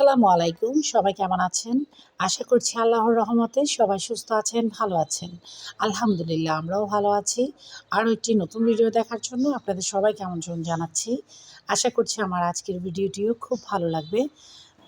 আসসালামু আলাইকুম। সবাই কেমন আছেন? আশা করছি আল্লাহর রহমতে সবাই সুস্থ আছেন, ভালো আছেন। আলহামদুলিল্লাহ, আমরাও ভালো আছি। আরও একটি নতুন ভিডিও দেখার জন্য আপনাদের সবাই কেমন জন জানাচ্ছি। আশা করছি আমার আজকের ভিডিওটিও খুব ভালো লাগবে।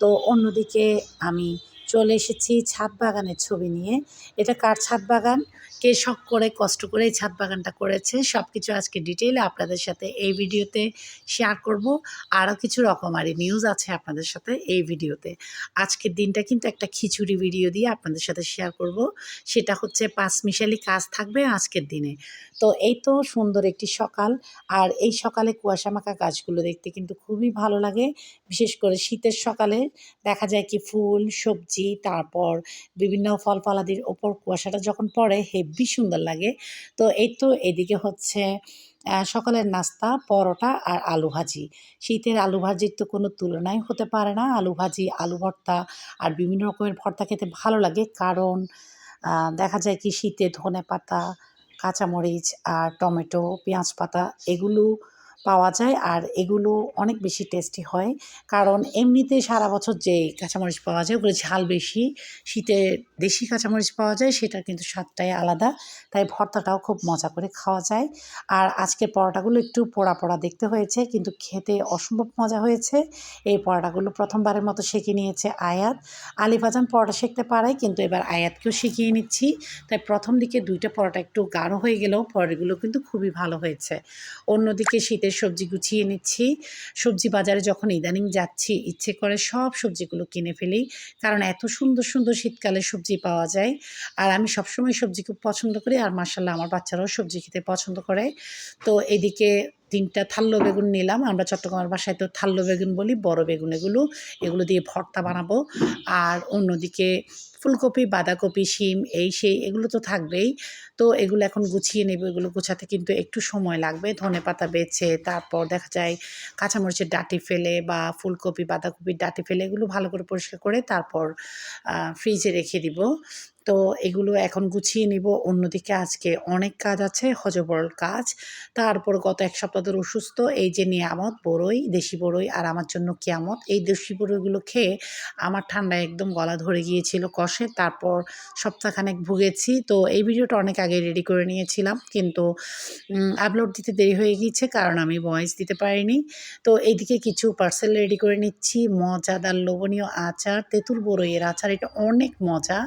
তো অন্যদিকে আমি চলে এসেছি ছাদ বাগানের ছবি নিয়ে। এটা কার ছাদ বাগান? কে শখ করে, কষ্ট করে এই ছাদ বাগানটা করেছে? সব কিছু আজকে ডিটেইলে আপনাদের সাথে এই ভিডিওতে শেয়ার করব। আরও কিছু রকমারি নিউজ আছে আপনাদের সাথে এই ভিডিওতে। আজকের দিনটা কিন্তু একটা খিচুড়ি ভিডিও দিয়ে আপনাদের সাথে শেয়ার করব। সেটা হচ্ছে পাঁচ মিশালি কাজ থাকবে আজকের দিনে। তো এই তো সুন্দর একটি সকাল। আর এই সকালে কুয়াশা মাখা গাছগুলো দেখতে কিন্তু খুবই ভালো লাগে। বিশেষ করে শীতের সকালে দেখা যায় কি ফুল, সবজি তারপর বিভিন্ন ফল ফলাদির ওপর কুয়াশাটা যখন পড়ে, হেব্বি সুন্দর লাগে। তো এই তো এদিকে হচ্ছে সকালের নাস্তা, পরোটা আর আলু ভাজি। শীতের আলু ভাজির তো কোনো তুলনাই হতে পারে না। আলু ভাজি, আলু ভর্তা আর বিভিন্ন রকমের ভর্তা খেতে ভালো লাগে। কারণ দেখা যায় কি শীতে ধনে পাতা কাঁচামরিচ আর টমেটো পেঁয়াজ পাতা এগুলো পাওয়া যায় আর এগুলো অনেক বেশি টেস্টি হয়। কারণ এমনিতে সারা বছর যে কাঁচামরিচ পাওয়া যায়, ওগুলো ঝাল বেশি, শীতে দেশি কাঁচামরিচ পাওয়া যায় সেটা কিন্তু স্বাদটাই আলাদা। তাই ভর্তাটাও খুব মজা করে খাওয়া যায়। আর আজকের পরোটাগুলো একটু পোড়া পোড়া দেখতে হয়েছে, কিন্তু খেতে অসম্ভব মজা হয়েছে। এই পরোটাগুলো প্রথমবারের মতো শিখে নিয়েছে আয়াত। আলিফাজান পরোটা শিখতে পারে, কিন্তু এবার আয়াতকেও শিখিয়ে নিচ্ছি। তাই প্রথম দিকে দুইটা পরোটা একটু গাঢ় হয়ে গেলেও পরেরগুলো কিন্তু খুবই ভালো হয়েছে। অন্যদিকে শীতের সবজি গুছিয়ে নিচ্ছি। সবজি বাজারে যখন ইদানিং যাচ্ছি, ইচ্ছে করে সব সবজিগুলো কিনে ফেলি, কারণ এত সুন্দর সুন্দর শীতকালে সবজি পাওয়া যায়। আর আমি সবসময় সবজি খুব পছন্দ করি, আর মার্শাল্লাহ আমার বাচ্চারাও সবজি খেতে পছন্দ করে। তো এদিকে তিনটা থাল্লো বেগুন নিলাম, আমরা চট্টগ্রামের বাসায় তো থাল্লো বেগুন বলি, বড় বেগুন এগুলো এগুলো দিয়ে ভর্তা বানাবো। আর অন্যদিকে ফুলকপি, বাঁধাকপি, শিম, এই সেই এগুলো তো থাকবেই। তো এগুলো এখন গুছিয়ে নেবে, এগুলো গুছাতে কিন্তু একটু সময় লাগবে। ধনে পাতা বেছে, তারপর দেখা যায় কাঁচামরিচের ডাটি ফেলে বা ফুলকপি, বাঁধাকপির ডাঁটি ফেলে এগুলো ভালো করে পরিষ্কার করে তারপর ফ্রিজে রেখে দিব। তো এগুলো এখন গুছিয়ে নিব। অন্যদিকে আজকে অনেক কাজ আছে, হজবরল কাজ। তারপর গত এক সপ্তাহ ধরে অসুস্থ। এই যে নিয়ামত বড়ই দেশি বড়ই আর আমার জন্য কিয়ামত। এই দেশি বড়ইগুলো খেয়ে আমার ঠান্ডায় একদম গলা ধরে গিয়েছিল কষে। তারপর সপ্তাহখানেক ভুগেছি। তো এই ভিডিওটা অনেক আগে রেডি করে নিয়েছিলাম। কিন্তু আপলোড দিতে দেরি হয়ে গিয়েছে কারণ আমি ভয়েস দিতে পারিনি। তো এইদিকে কিছু পার্সেল রেডি করে নিচ্ছি। মজাদার লোভনীয় আচার, তেঁতুল বড়ইয়ের আচার। এটা অনেক মজা।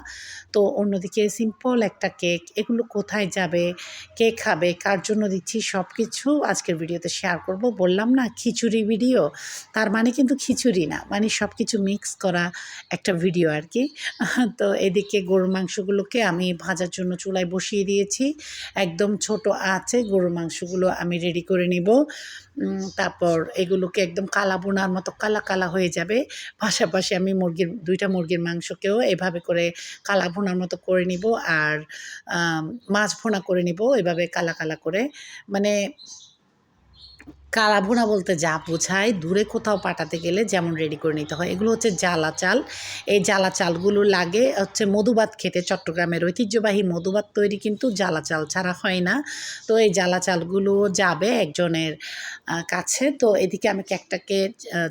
তো অন্যদিকে সিম্পল একটা কেক এগুলো কোথায় যাবে, কে খাবে, কার জন্য দিচ্ছি সব কিছু আজকের ভিডিওতে শেয়ার করব। বললাম না, খিচুড়ি ভিডিও তার মানে কিন্তু খিচুড়ি না মানে সব কিছু মিক্স করা একটা ভিডিও আর কি তো এদিকে গরুর মাংসগুলোকে আমি ভাজার জন্য চুলায় বসিয়ে দিয়েছি। একদম ছোট আছে, গরুর মাংসগুলো আমি রেডি করে নিব। তারপর এগুলোকে একদম কালা বোনার মতো কালা কালা হয়ে যাবে। পাশাপাশি আমি মুরগির, দুইটা মুরগির মাংসকেও এভাবে করে কালা ভোনার মতো করে নিব আর মাছ ভোনা করে নিব এভাবে কালা কালা করে। মানে কালা ভুনা বলতে যা বোঝায়, দূরে কোথাও পাঠাতে গেলে যেমন রেডি করে নিতে হয়। এগুলো হচ্ছে জ্বালা চাল এই জ্বালা চালগুলো লাগে হচ্ছে মধুবাত খেতে চট্টগ্রামের ঐতিহ্যবাহী মধুবাত তৈরি কিন্তু জ্বালা চাল ছাড়া হয় না। তো এই জ্বালা চালগুলো যাবে একজনের কাছে। তো এদিকে আমি কেকটাকে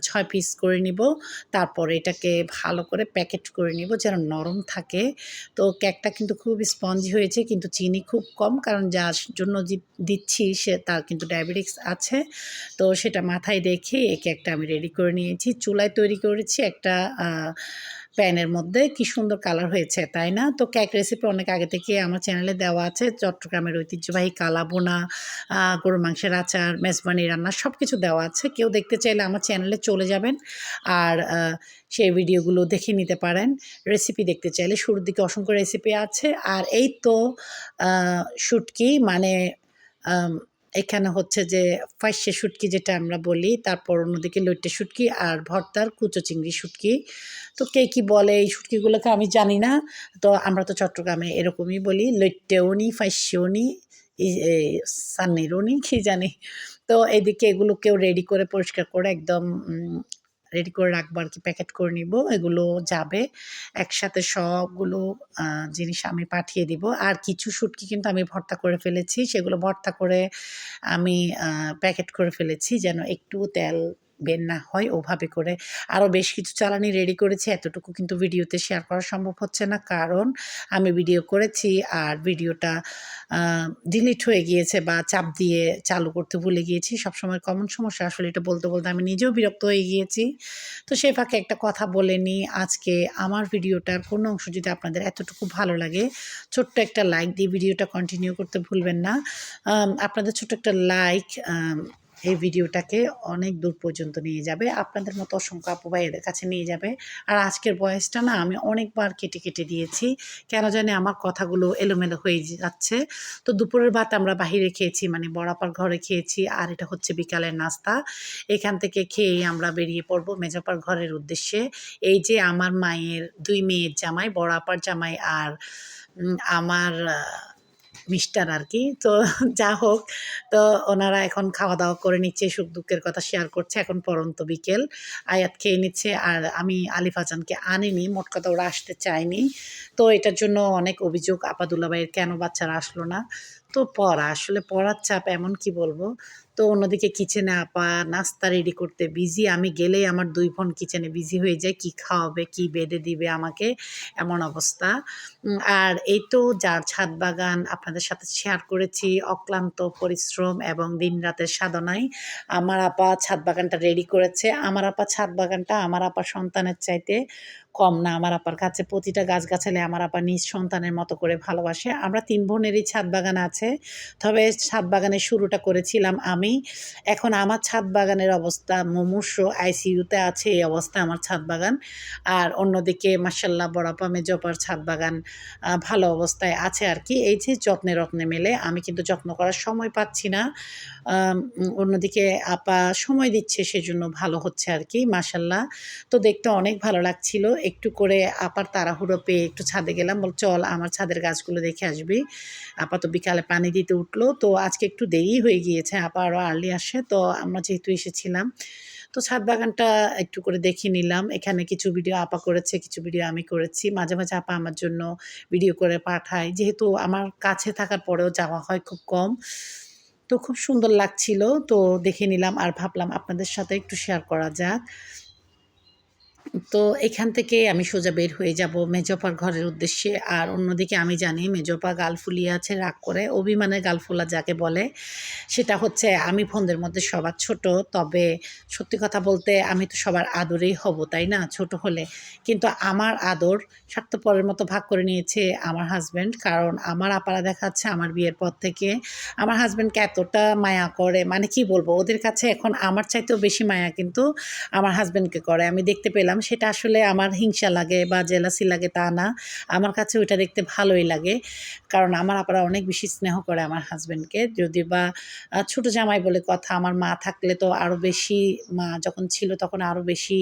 ছয় পিস করে নিব। তারপর এটাকে ভালো করে প্যাকেট করে নিব যেন নরম থাকে। তো কেকটা কিন্তু খুব স্পঞ্জি হয়েছে, কিন্তু চিনি খুব কম। কারণ যার জন্য দিচ্ছি সে তার কিন্তু ডায়াবেটিক্স আছে। তো সেটা মাথায় রেখে এই কেকটা আমি রেডি করে নিয়েছি। চুলায় তৈরি করেছি একটা প্যানের মধ্যে। কি সুন্দর কালার হয়েছে তাই না? তো কেক রেসিপি অনেক আগে থেকে আমার চ্যানেলে দেওয়া আছে। চট্টগ্রামের ঐতিহ্যবাহী কালাবোনা আহ, গরুর মাংসের আচার মেজবানি রান্না সব কিছু দেওয়া আছে। কেউ দেখতে চাইলে আমার চ্যানেলে চলে যাবেন আর সেই ভিডিওগুলো দেখে নিতে পারেন। রেসিপি দেখতে চাইলে শুরুর দিকে অসংখ্য রেসিপি আছে। আর এই তো শুটকি মানে এখানে হচ্ছে যে ফাঁসে শুটকি যেটা আমরা বলি, তারপর অন্যদিকে লইট্টে শুটকি আর ভর্তার কুচো চিংড়ি শুটকি। তো কে কি বলে এই শুটকিগুলোকে আমি জানি না, তো আমরা তো চট্টগ্রামে এরকমই বলি, লইট্টেও উনি ফাঁসে উনি সান্নিরও নি, কি জানি। তো এদিকে এগুলোকেও রেডি করে পরিষ্কার করে একদম রেডি করে রাখব আর কি প্যাকেট করে নিব, এগুলো যাবে। একসাথে সবগুলো জিনিস আমি পাঠিয়ে দিব। আর কিছু শুটকি কিন্তু আমি ভর্তা করে ফেলেছি, সেগুলো ভর্তা করে আমি প্যাকেট করে ফেলেছি, যেন একটু তেল বের না হয় ওভাবে করে। আরও বেশ কিছু জ্বালানি রেডি করেছি, এতটুকু কিন্তু ভিডিওতে শেয়ার করা সম্ভব হচ্ছে না। কারণ আমি ভিডিও করেছি আর ভিডিওটা ডিলিট হয়ে গিয়েছে বা চাপ দিয়ে চালু করতে ভুলে গিয়েছি। সবসময় কমন সমস্যা। আসলে এটা বলতে বলতে আমি নিজেও বিরক্ত হয়ে গিয়েছি। তো সে ফাঁকে একটা কথা বলে নিই আজকে আমার ভিডিওটার কোনো অংশ যদি আপনাদের এতটুকু ভালো লাগে, ছোট্ট একটা লাইক দিয়ে ভিডিওটা কন্টিনিউ করতে ভুলবেন না। আপনাদের ছোট্ট একটা লাইক এই ভিডিওটাকে অনেক দূর পর্যন্ত নিয়ে যাবে। আপনাদের মতো অসংখ্য আপু ভাইয়েদের কাছে নিয়ে যাবে। আর আজকের বয়সটা না, আমি অনেকবার কেটে কেটে দিয়েছি। কেন জানি আমার কথাগুলো এলোমেলো হয়ে যাচ্ছে। তো দুপুরের ভাত আমরা বাহিরে খেয়েছি মানে বড়াপার ঘরে খেয়েছি। আর এটা হচ্ছে বিকালের নাস্তা। এখান থেকে খেয়েই আমরা বেরিয়ে পড়ব মেজাপার ঘরের উদ্দেশ্যে। এই যে আমার মায়ের, দুই মেয়ের জামাই বড়াপার জামাই আর আমার মিস্টার আর কি তো যা হোক, তো ওনারা এখন খাওয়া দাওয়া করে নিচ্ছে, সুখ দুঃখের কথা শেয়ার করছে এখন পরন্ত বিকেল। আয়াত খেয়ে নিচ্ছে আর আমি আলিফ হাসানকে আনিনি, মোট কথা ওরা আসতে চায়নি। তো এটার জন্য অনেক অভিযোগ আপাদুল্লা ভাইয়ের কেন বাচ্চারা আসলো না? তো পড়া, আসলে পড়ার চাপ এমন কি বলব? তো অন্যদিকে কিচেনে আপা নাস্তা রেডি করতে বিজি আমি গেলেই আমার দুই বোন কিচেনে বিজি হয়ে যায়, কি খাওয়াবে, কি বেডে দিবে আমাকে, এমন অবস্থা। আর এই তো যার ছাদ বাগান আপনাদের সাথে শেয়ার করেছি, অক্লান্ত পরিশ্রম এবং দিন রাতের সাধনায়। আমার আপা ছাদ বাগানটা রেডি করেছে। আমার আপা ছাদ বাগানটা আমার আপা সন্তানের চাইতে কম না আমার আপার কাছে। প্রতিটা গাছগাছালি আমার আপা নিজ সন্তানের মতো করে ভালোবাসে। আমরা তিন বোনেরই ছাদ বাগান আছে। তবে ছাদ বাগানের শুরুটা করেছিলাম আমি। এখন আমার ছাদ বাগানের অবস্থা মুমূর্ষ আইসিইউতে আছে, এই অবস্থা আমার ছাদ বাগান। আর অন্যদিকে মাসাল্লাহ বড়াপা মেজপার ছাদ বাগান ভালো অবস্থায় আছে আর কি এই যে যত্নে রত্নে মেলে, আমি কিন্তু যত্ন করার সময় পাচ্ছি না। অন্যদিকে আপা সময় দিচ্ছে, সেজন্য ভালো হচ্ছে আর কি মাসাল্লাহ তো দেখতে অনেক ভালো লাগছিল। একটু করে আপার তাড়াহুড়ো পেয়ে একটু ছাদে গেলাম। বল চল আমার ছাদের গাছগুলো দেখে আসবি। আপা তো বিকালে পানি দিতে উঠল। তো আজকে একটু দেরি হয়ে গিয়েছে, আপা আরও আর্লি আসে তো আমরা যেহেতু এসেছিলাম, তো ছাদ বাগানটা একটু করে দেখে নিলাম। এখানে কিছু ভিডিও আপা করেছে, কিছু ভিডিও আমি করেছি। মাঝে মাঝে আপা আমার জন্য ভিডিও করে পাঠায়। যেহেতু আমার কাছে থাকার পরেও যাওয়া হয় খুব কম, তো খুব সুন্দর লাগছিল। তো দেখে নিলাম আর ভাবলাম আপনাদের সাথে একটু শেয়ার করা যাক। তো এখান থেকে আমি সোজা বের হয়ে যাব মেজপার ঘরের উদ্দেশ্যে। আর অন্যদিকে আমি জানি মেজপা গাল ফুলিয়ে আছে, রাগ করে। অভিমানে গাল যাকে বলে, সেটা হচ্ছে আমি ফোনদের মধ্যে সবার ছোট, তবে সত্যি কথা বলতে আমি তো সবার আদরেই হব, তাই না? ছোট হলে। কিন্তু আমার আদর স্বার্থপরের মতো ভাগ করে নিয়েছে আমার হাজব্যান্ড কারণ আমার আপারা দেখাচ্ছে আমার বিয়ের পর থেকে আমার হাজব্যান্ডকে এতটা মায়া করে। মানে কি বলব, ওদের কাছে এখন আমার চাইতেও বেশি মায়া কিন্তু আমার হাজব্যান্ডকে করে। আমি দেখতে পেলাম সেটা আসলে আমার হিংসা লাগে বা জেলাসি লাগে তা না। আমার কাছে ওইটা দেখতে ভালোই লাগে। কারণ আমার আপারা অনেক বেশি স্নেহ করে আমার হাজব্যান্ডকে যদি বা ছোট জামাই বলে কথা, আমার মা থাকলে তো আরও বেশি মা যখন ছিল তখন আরও বেশি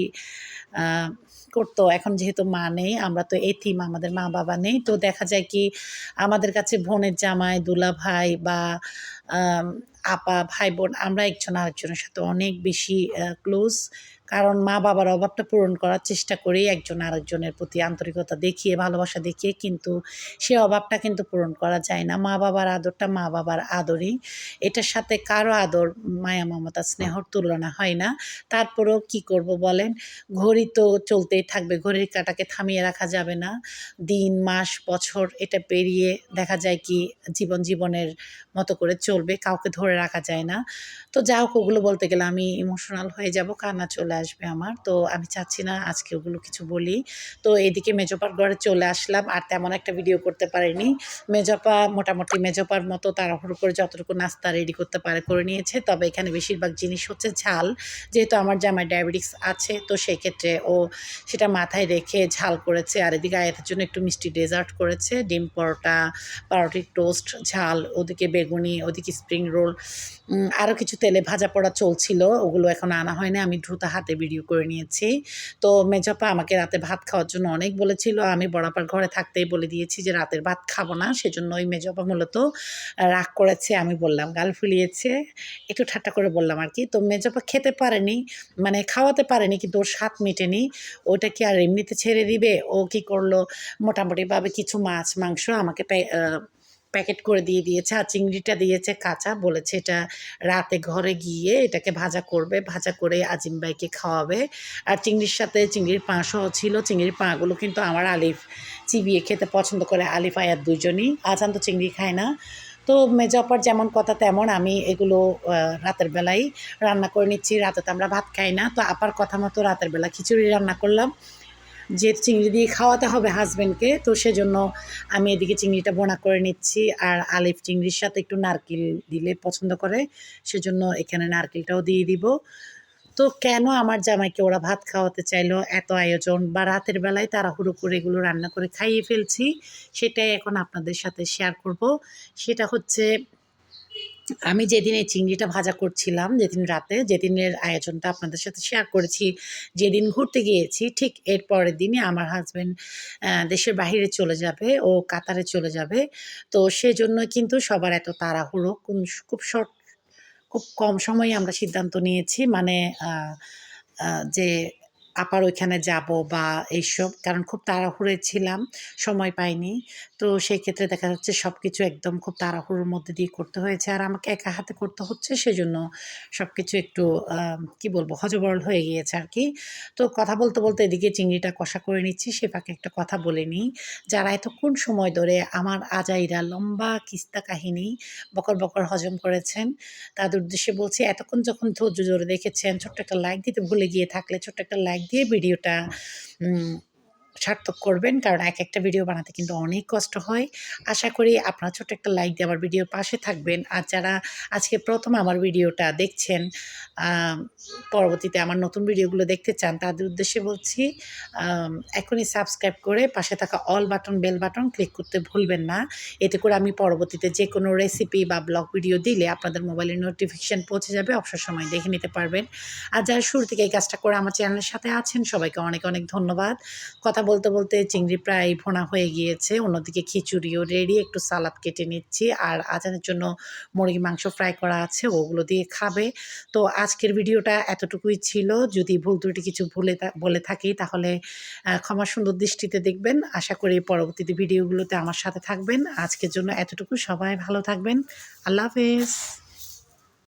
করতো। এখন যেহেতু মা নেই, আমরা তো এতিম, আমাদের মা বাবা নেই। তো দেখা যায় কি, আমাদের কাছে বোনের জামাই দুলা ভাই বা আপা ভাই বোন আমরা একজন আরেকজনের সাথে অনেক বেশি ক্লোজ কারণ মা বাবার অভাবটা পূরণ করার চেষ্টা করি একজন আরেকজনের প্রতি আন্তরিকতা দেখিয়ে, ভালোবাসা দেখিয়ে কিন্তু সে অভাবটা কিন্তু পূরণ করা যায় না। মা বাবার আদরটা মা বাবার আদরই। এটার সাথে কারও আদর মায়া মমতা স্নেহর তুলনা হয় না। তারপরেও কি করব বলেন? ঘড়ি তো চলতেই থাকবে, ঘড়ির কাটাকে থামিয়ে রাখা যাবে না। দিন, মাস, বছর এটা পেরিয়ে দেখা যায় কি জীবন জীবনের মতো করে চলবে, কাউকে ধরে রাখা যায় না। তো যা হোক, ওগুলো বলতে গেলে আমি ইমোশনাল হয়ে যাব, কান্না চলে আসবে আমার। তো আমি চাচ্ছি না আজকে ওগুলো কিছু বলি। তো এদিকে মেজপার ঘরে চলে আসলাম, আর তেমন একটা ভিডিও করতে পারিনি। মেজপা মোটামুটি মেজপার মতো তাড়াহুড়ো করে যতটুকু নাস্তা রেডি করতে পারে করে নিয়েছে। তবে এখানে বেশিরভাগ জিনিস হচ্ছে ঝাল। যেহেতু আমার জামাই ডায়াবেটিস আছে, তো সেক্ষেত্রে ও সেটা মাথায় রেখে ঝাল করেছে। আর এদিকে আয়াতের জন্য একটু মিষ্টি ডেজার্ট করেছে। ডিম পরোটা পাউরুটির টোস্ট ঝাল, ওদিকে বেগুনি, ওদিকে স্প্রিং রোল আরও কিছু তেলে ভাজা পড়া চলছিল। ওগুলো এখন আনা হয়নি আমি দ্রুত হাতে ভিডিও করে নিয়েছি। তো মেজাপা আমাকে রাতে ভাত খাওয়ার জন্য অনেক বলেছিল। আমি বড়াপার ঘরে থাকতেই বলে দিয়েছি যে রাতের ভাত খাব না সেজন্য ওই মেজাপা মূলত রাগ করেছে, আমি বললাম, গাল ফুলিয়েছে। একটু ঠাট্টা করে বললাম আর কি। তো মেজাপা খেতে পারেনি মানে খাওয়াতে পারেনি, কিন্তু ওর স্বাদ মেটেনি। ওটা কি আর এমনিতে ছেড়ে দিবে? ও কি করল? মোটামুটিভাবে কিছু মাছ, মাংস আমাকে প্যাকেট করে দিয়ে দিয়েছে আর চিংড়িটা দিয়েছে কাঁচা। বলেছে এটা রাতে ঘরে গিয়ে এটাকে ভাজা করবে, ভাজা করে আজিম ভাইকে খাওয়াবে। আর চিংড়ির সাথে চিংড়ির পা সহ ছিল। চিংড়ির পাগুলো কিন্তু আমার আলিফ চিবিয়ে খেতে পছন্দ করে। আলিফ আয়াত দুজনই আজান তো চিংড়ি খায় না। তো মেজাপার যেমন কথা তেমন আমি এগুলো রাতের বেলায় রান্না করে নিচ্ছি। রাতে তো আমরা ভাত খাই না। তো আপার কথা মতো রাতের বেলা খিচুড়ি রান্না করলাম। যে চিংড়ি দিয়ে খাওয়াতে হবে হাজব্যান্ডকে তো সেজন্য আমি এদিকে চিংড়িটা বোনা করে নিচ্ছি আর আলিফ চিংড়ির সাথে একটু নারকেল দিলে পছন্দ করে, সেজন্য এখানে নারকেলটাও দিয়ে দিব। তো কেন আমার জামাইকে ওরা ভাত খাওয়াতে চাইলো, এত আয়োজন বা রাতের বেলায় তারা তাড়াহুড়ো করে এগুলো রান্না করে খাইয়ে ফেলছি, সেটাই এখন আপনাদের সাথে শেয়ার করব। সেটা হচ্ছে আমি যেদিন এই চিংড়িটা ভাজা করছিলাম, যেদিন রাতে, যেদিনের আয়োজনটা আপনাদের সাথে শেয়ার করেছি, যেদিন ঘুরতে গিয়েছি, ঠিক এর পরের দিনই আমার হাজব্যান্ড দেশের বাইরে চলে যাবে, ও কাতারে চলে যাবে। তো সেজন্য কিন্তু সবার এত তাড়াহুড়ো খুব শর্ট খুব কম সময়ে আমরা সিদ্ধান্ত নিয়েছি। মানে যে আপার ওইখানে যাব বা এইসব, কারণ খুব তাড়াহুড়ে ছিলাম, সময় পাইনি। তো সেই ক্ষেত্রে দেখা যাচ্ছে সব কিছু একদম খুব তাড়াহুড়োর মধ্যে দিয়ে করতে হয়েছে। আর আমাকে একা হাতে করতে হচ্ছে, সেজন্য সব কিছু একটু কি বলব, হজবরল হয়ে গিয়েছে আর কি। তো কথা বলতে বলতে এদিকে চিংড়িটা কষা করে নিচ্ছি, সে ফাঁকে একটা কথা বলে নিই। যারা এতক্ষণ সময় ধরে আমার আজাইরা লম্বা কিস্তা কাহিনী বকর বকর হজম করেছেন, তাদের উদ্দেশ্যে বলছি, এতক্ষণ যখন ধৈর্য ধরে দেখেছেন, ছোট্ট একটা লাইক দিতে ভুলে গিয়ে থাকলে, ছোট্ট একটা লাইক দিয়ে ভিডিওটা সার্থক করবেন, কারণ এক একটা ভিডিও বানাতে কিন্তু অনেক কষ্ট হয়। আশা করি আপনারা ছোট্ট একটা লাইক দিয়ে আমার ভিডিওর পাশে থাকবেন। আর যারা আজকে প্রথম আমার ভিডিওটা দেখছেন পরবর্তীতে আমার নতুন ভিডিওগুলো দেখতে চান, তাদের উদ্দেশ্যে বলছি এখনই সাবস্ক্রাইব করে পাশে থাকা all button bell button click করতে ভুলবেন না। এতে করে আমি পরবর্তীতে যে কোনো রেসিপি বা ব্লগ ভিডিও দিলে আপনাদের মোবাইলে নোটিফিকেশান পৌঁছে যাবে, অবসর সময় দেখে নিতে পারবেন। আর যারা শুরু থেকে এই কাজটা করে আমার চ্যানেলের সাথে আছেন, সবাইকে অনেক অনেক ধন্যবাদ। কথা বলতে বলতে চিংড়ি প্রায় ভোনা হয়ে গিয়েছে। অন্যদিকে খিচুড়িও রেডি একটু সালাদ কেটে নিচ্ছি। আর আজানের জন্য মুরগি মাংস ফ্রাই করা আছে, ওগুলো দিয়ে খাবে। তো আজকের ভিডিওটা এতটুকুই ছিল। যদি ভুল ত্রুটি কিছু ভুলে বলে থাকি, তাহলে ক্ষমা সুন্দর দৃষ্টিতে দেখবেন। আশা করি পরবর্তীতে ভিডিওগুলোতে আমার সাথে থাকবেন। আজকের জন্য এতটুকু। সবাই ভালো থাকবেন। আল্লাহ হাফেজ।